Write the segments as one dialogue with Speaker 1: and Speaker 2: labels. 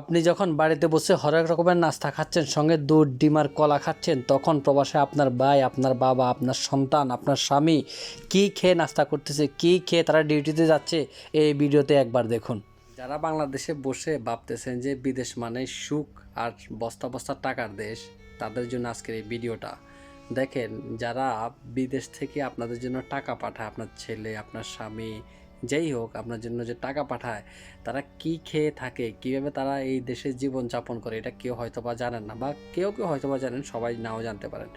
Speaker 1: আপনি যখন বাড়িতে বসে হরেক রকমের নাস্তা খাচ্ছেন, সঙ্গে দুধ ডিমার কলা খাচ্ছেন, তখন প্রবাসে আপনার ভাই, আপনার বাবা, আপনার সন্তান, আপনার স্বামী কি খেয়ে নাস্তা করতেছে, কি খেয়ে তারা ডিউটিতে যাচ্ছে, এই ভিডিওতে একবার দেখুন। যারা বাংলাদেশে বসে ভাবতেছেন যে বিদেশ মানে সুখ আর বস্তা বস্তা টাকার দেশ, তাদের জন্য আজকের এই ভিডিওটা। দেখেন, যারা বিদেশ থেকে আপনাদের জন্য টাকা পাঠায়, আপনার ছেলে, আপনার স্বামী যেই হোক, আপনার জন্য যে টাকা পাঠায়, তারা কি খেয়ে থাকে, কীভাবে তারা এই দেশে জীবন যাপন করে, এটা কেউ হয়তো বা জানেন না বা কেউ কেউ হয়তো বা জানেন, সবাই নাও জানতে পারেন।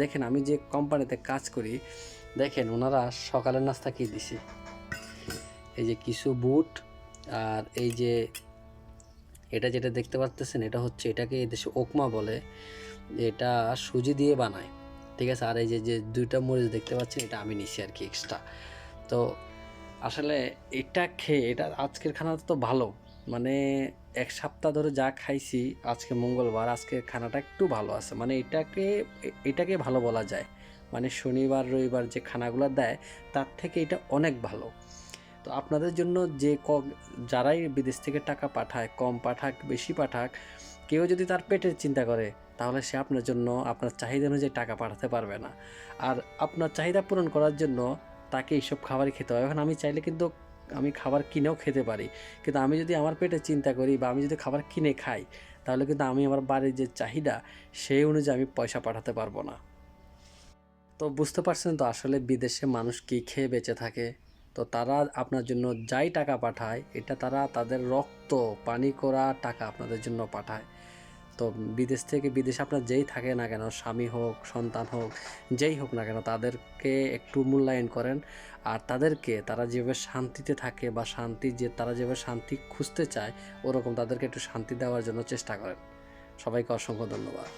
Speaker 1: দেখেন, আমি যে কোম্পানিতে কাজ করি, দেখেন ওনারা সকালের নাস্তা কি দিছি? এই যে কিছু বুট, আর এই যে এটা যেটা দেখতে পাচ্তেছেন এটা হচ্ছে এটাকে এই দেশে ওকমা বলে, এটা সুজি দিয়ে বানায়। ঠিক আছে? আর এই যে যে দুইটা মরিচ দেখতে পাচ্ছেন, এটা আমি নিছি আর কি এক্সট্রা তো আসলে এটা খেয়ে, এটা আজকের খানাটা তো ভালো। মানে এক সপ্তাহ ধরে যা খাইছি আজকে মঙ্গলবার আজকের খানাটা একটু ভালো আছে। মানে এটাকে এটাকে ভালো বলা যায়। মানে শনিবার, রবিবার যে খানাগুলো দেয়, তার থেকে এটা অনেক ভালো। তো আপনাদের জন্য যে ক যারাই বিদেশ থেকে টাকা পাঠায়, কম পাঠাক, বেশি পাঠাক, কেউ যদি তার পেটের চিন্তা করে, তাহলে সে আপনার জন্য, আপনার চাহিদা অনুযায়ী টাকা পাঠাতে পারবে না। আর আপনার চাহিদা পূরণ করার জন্য তাকে এইসব খাবারই খেতে হবে এখন আমি চাইলে কিন্তু আমি খাবার কিনেও খেতে পারি। কিন্তু আমি যদি আমার পেটে চিন্তা করি বা আমি যদি খাবার কিনে খাই, তাহলে কিন্তু আমি আমার বাড়ির যে চাহিদা, সেই অনুযায়ী আমি পয়সা পাঠাতে পারব না। তো বুঝতে পারছেন তো আসলে বিদেশে মানুষ কী খেয়ে বেঁচে থাকে? তো তারা আপনার জন্য যাই টাকা পাঠায়, এটা তারা তাদের রক্ত, পানি করা টাকা আপনাদের জন্য পাঠায়। তো বিদেশ থেকে বিদেশে আপনার যেই থাকে না কেন, স্বামী হোক, সন্তান হোক, যেই হোক না কেন, তাদেরকে একটু মূল্যায়ন করেন। আর তাদেরকে তারা যেভাবে শান্তিতে থাকে বা শান্তি যে তারা যেভাবে শান্তি খুঁজতে চায়, ওরকম তাদেরকে একটু শান্তি দেওয়ার জন্য চেষ্টা করেন। সবাইকে অসংখ্য ধন্যবাদ।